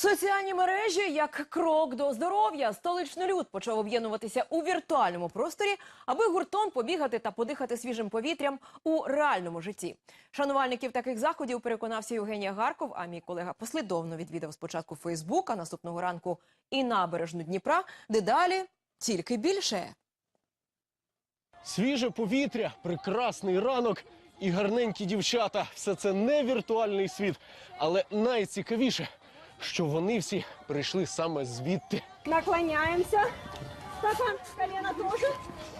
Соціальні мережі як крок до здоров'я. Столичний люд почав об'єднуватися у віртуальному просторі, аби гуртом побігати та подихати свіжим повітрям у реальному житті. Шанувальників таких заходів переконався Євгенія Гарков. А мій колега послідовно відвідав спочатку Фейсбук, а наступного ранку і набережну Дніпра. Дедалі тільки більше. Свіже повітря, прекрасний ранок і гарненькі дівчата. Все це не віртуальний світ, але найцікавіше, що вони всі прийшли саме звідти. Наклоняемся Стопа, колено тоже.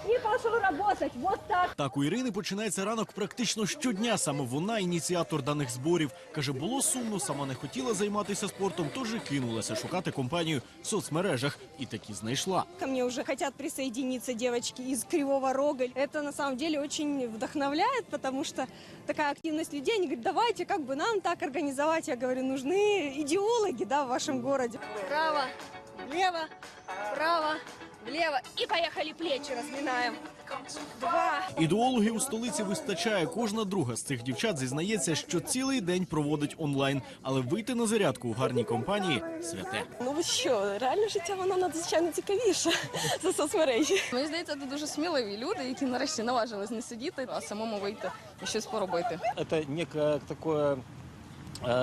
И пошел работать. Вот так. Так у Ірини починається ранок практично щодня. Саме вона ініціатор даних зборів. Каже, було сумно, сама не хотіла займатися спортом, тож і кинулася шукати компанію в соцмережах і таки знайшла. Ко мне уже хотят присоединиться девочки из Кривого Рога. Это на самом деле очень вдохновляет, потому что такая активность людей. Они говорят, давайте как бы нам так организовать. Я говорю, нужны идеологи да, в вашем городе. Право, влево, право, влево. И поехали плечи разминаем. Два, Ідеологів у столиці вистачає. Кожна друга з цих дівчат зізнається, що цілий день проводить онлайн, але вийти на зарядку у гарній компанії святе. Ну ви що, реальне життя воно надзвичайно цікавіше за соцмережі. Мені здається, це дуже сміливі люди, які нарешті наважились не сидіти, а самому вийти і щось поробити. такое э,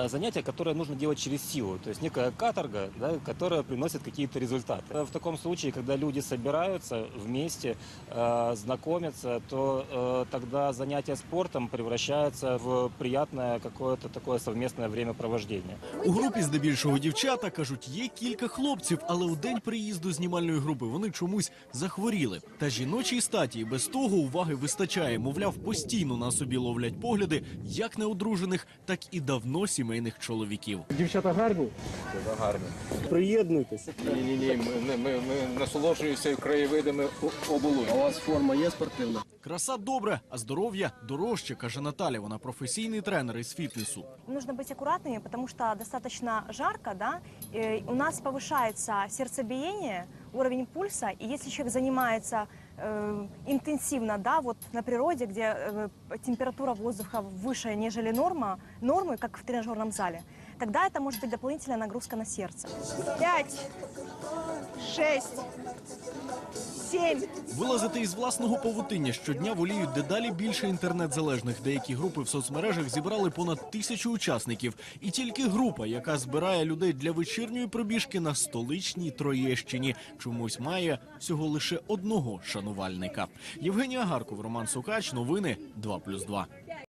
занятие, которое нужно делать через силу, то есть некая каторга, да, которая приносит какие-то результаты. Э, В таком случае, когда люди собираются вместе, э, знакомятся, то э, тогда занятие спортом превращается в приятное какое-то такое совместное времяпровождение. У групі здебільшого дівчата кажуть, є кілька хлопців, але у день приїзду знімальної групи вони чомусь захворіли. Та жіночій статі і без того уваги вистачає. Мовляв, постійно на собі ловлять погляди як неодружених, так і давно сімейних чоловіків. Дівчата гарні? гарні. Приєднуйтесь. Ні, ні, ні. Ми, ми, ми насолоджуємося краєвидами о- оболоні. У вас форма є спортивна? Краса добре, а здоров'я дорожче, каже Наталя. Вона професійний тренер із фітнесу. Нужно быть аккуратными, потому что достаточно жарко, да, э, у нас повышается сердцебиение, уровень пульса, и если человек занимается э, интенсивно, да, вот на природе, где э, температура воздуха выше, нежели норма, нормы, как в тренажерном зале, тогда это может быть дополнительная нагрузка на сердце. Пять, шесть, семь. Вилазити із власного павутиння щодня воліють дедалі більше інтернет-залежних. Деякі групи в соцмережах зібрали понад тисячу учасників. І тільки група, яка збирає людей для вечірньої пробіжки на столичній Троєщині, чомусь має всього лише одного шанувальника. Євгенія Гарков, Роман Сукач. Новини 2+,2.